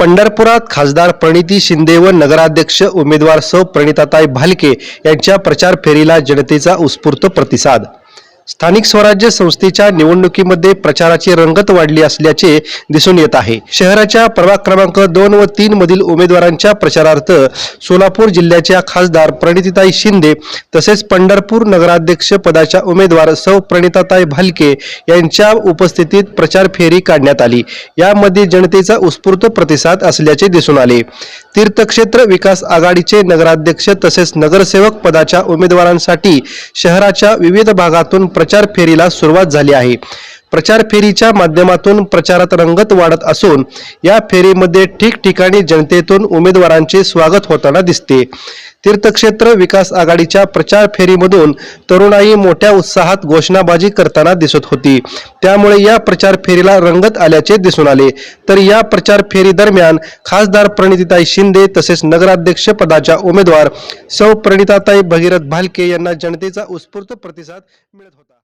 पंढरपुरात खासदार प्रणिती शिंदे व नगराध्यक्ष उमेदवार सौ प्रणिताताई भालके यांच्या प्रचार फेरीला जनतेचा उत्स्फूर्त प्रतिसाद. स्थानिक स्वराज्य संस्थेच्या निवडणुकीमध्ये प्रचाराची रंगत वाढली असल्याचे दिसून येत आहे. शहराच्या प्रभाग क्रमांक दोन व तीन मधील उमेदवारांच्या प्रचारार्थ सोलापूर जिल्ह्याच्या खासदार प्रणितीताई शिंदे तसेच पंढरपूर नगराध्यक्ष पदाच्या उमेदवार सौ प्रणिताताई भालके यांच्या उपस्थितीत प्रचार फेरी काढण्यात आली. यामध्ये जनतेचा उत्स्फूर्त प्रतिसाद असल्याचे दिसून आले. तीर्थक्षेत्र विकास आघाडीचे नगराध्यक्ष तसेच नगरसेवक पदाच्या उमेदवारांसाठी शहराच्या विविध भागातून प्रचार फेरीला सुरुवात झाली आहे. प्रचार फेरीच्या माध्यमातून प्रचारात रंगत वाढत असून या फेरीमध्ये ठिकठिकाणी जनतेतून उमेदवारांचे स्वागत होताना दिसते. तीर्थक्षेत्र विकास आघाडीच्या प्रचार फेरीमधून तरुणाई मोठ्या उत्साहात घोषणाबाजी करताना दिसत होती. त्यामुळे या प्रचार फेरीला रंगत आल्याचे दिसून आले. तर या प्रचार फेरी दरम्यान खासदार प्रणितीताई शिंदे तसेच नगराध्यक्ष पदाच्या उमेदवार सौ प्रणिताताई भगीरथ भालके यांना जनतेचा उत्स्फूर्त प्रतिसाद मिळत होता.